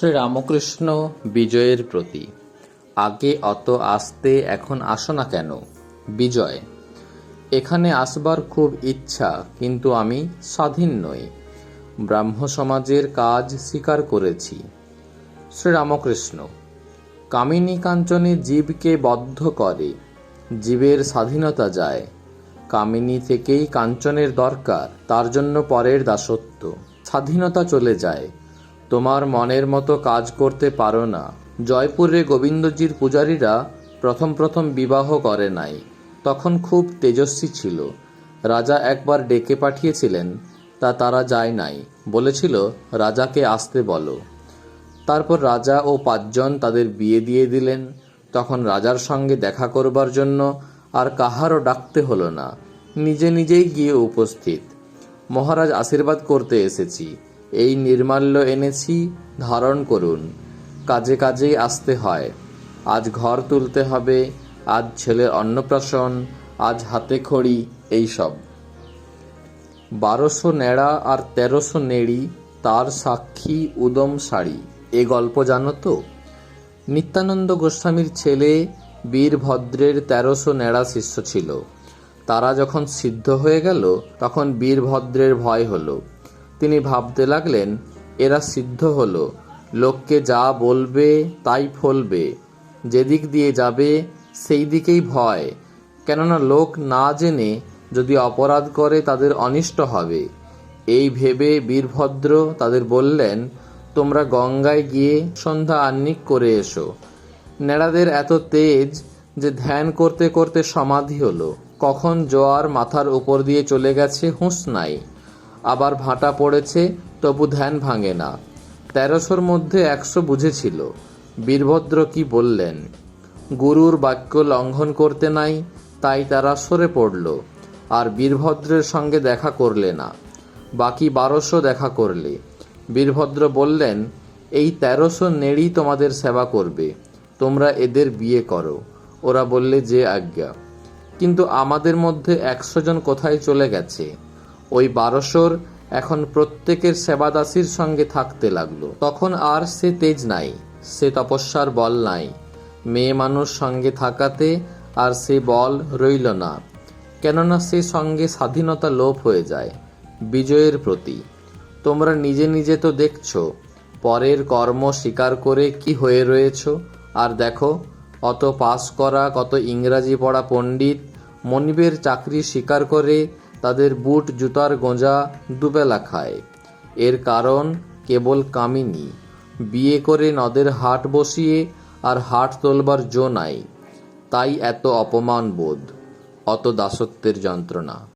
শ্রীরামকৃষ্ণ বিজয়ের প্রতি। আগে অত আসতে, এখন আসো না কেন? বিজয়, এখানে আসবার খুব ইচ্ছা, কিন্তু আমি স্বাধীন নই। ব্রাহ্ম সমাজের কাজ স্বীকার করেছি। শ্রীরামকৃষ্ণ, কামিনী কাঞ্চনে জীবকে বদ্ধ করে। জীবের স্বাধীনতা যায়। কামিনী থেকেই কাঞ্চনের দরকার, তার জন্য পরের দাসত্ব। স্বাধীনতা চলে যায়। তোমার মনের মতো কাজ করতে পারো না। জয়পুরে গোবিন্দজির পূজারীরা প্রথম প্রথম বিবাহ করে নাই। তখন খুব তেজস্বী ছিল। রাজা একবার ডেকে পাঠিয়েছিলেন, তা তারা যায় নাই। বলেছিল, রাজাকে আসতে বলো। তারপর রাজা ও পাঁচজন তাদের বিয়ে দিয়ে দিলেন। তখন রাজার সঙ্গে দেখা করবার জন্য আর কাহারও ডাকতে হলো না। নিজে নিজেই গিয়ে উপস্থিত। মহারাজ আশীর্বাদ করতে এসেছি। এই নির্মাল্য এনেছি ধারণ করুন। কাজে কাজেই আসতে হয়। আজ ঘর তুলতে হবে, আজ ছেলের অন্নপ্রাশন, আজ হাতে খড়ি এইসব বারোশো ন্যাড়া আর তেরোশো নেড়ি, তার সাক্ষী উদম শাড়ি। এ গল্প জানো তো? নিত্যানন্দ গোস্বামীর ছেলে বীরভদ্রের তেরোশো ন্যাড়া শিষ্য ছিল। তারা যখন সিদ্ধ হয়ে গেল, তখন বীরভদ্রের ভয় হলো। তিনি ভাবতে লাগলেন, এরা সিদ্ধ হলো, লোককে যা বলবে তাই ফলবে, যেদিক দিয়ে যাবে সেই দিকেই ভয়, কেননা লোক না জেনে যদি অপরাধ করে তাদের অনিষ্ট হবে। এই ভেবে বীরভদ্র তাদের বললেন, তোমরা গঙ্গায় গিয়ে সন্ধ্যা আহ্নিক করে এসো। নেড়াদের এত তেজ যে ধ্যান করতে করতে সমাধি হলো। কখন জোয়ার মাথার উপর দিয়ে চলে গেছে হুঁশ নাই। আবার ভাটা পড়েছে, তবু ধ্যান ভাঙে না। তেরোশোর মধ্যে একশো বুঝেছিল। বীরভদ্র কি বললেন? গুরুর বাক্য লঙ্ঘন করতে নাই, তাই তারা সরে পড়ল, আর বীরভদ্রের সঙ্গে দেখা করলে না। বাকি বারোশো দেখা করলে। বীরভদ্র বললেন, এই তেরোশো নেড়ি তোমাদের সেবা করবে, তোমরা এদের বিয়ে করো। ওরা বললে, যে আজ্ঞা। কিন্তু আমাদের মধ্যে একশো জন কোথায় চলে গেছে? ওই বারোশোর এখন প্রত্যেকের সেবাদাসীর সঙ্গে থাকতে লাগল। তখন আর সে তেজ নাই, সে তপস্যার বল নাই। মেয়ে মানুষ সঙ্গে থাকাতে আর সে বল রইল না, কেননা সে সঙ্গে স্বাধীনতা লোপ হয়ে যায়, বিজয়ের প্রতি। তোমরা নিজে নিজে তো দেখছ, পরের কর্ম স্বীকার করে কি হয়ে রয়েছ, আর দেখো, অত পাস করা কত ইংরাজি পড়া পণ্ডিত, মনিবের চাকরি স্বীকার করে তাদের বুট, জুতার গোঁজা দুবেলা খায়। এর কারণ কেবল কামিনী। বিয়ে করে নদের হাট বসিয়ে আর হাট তোলবার জো নাই, তাই এত অপমান বোধ অত দাসত্বের যন্ত্রণা।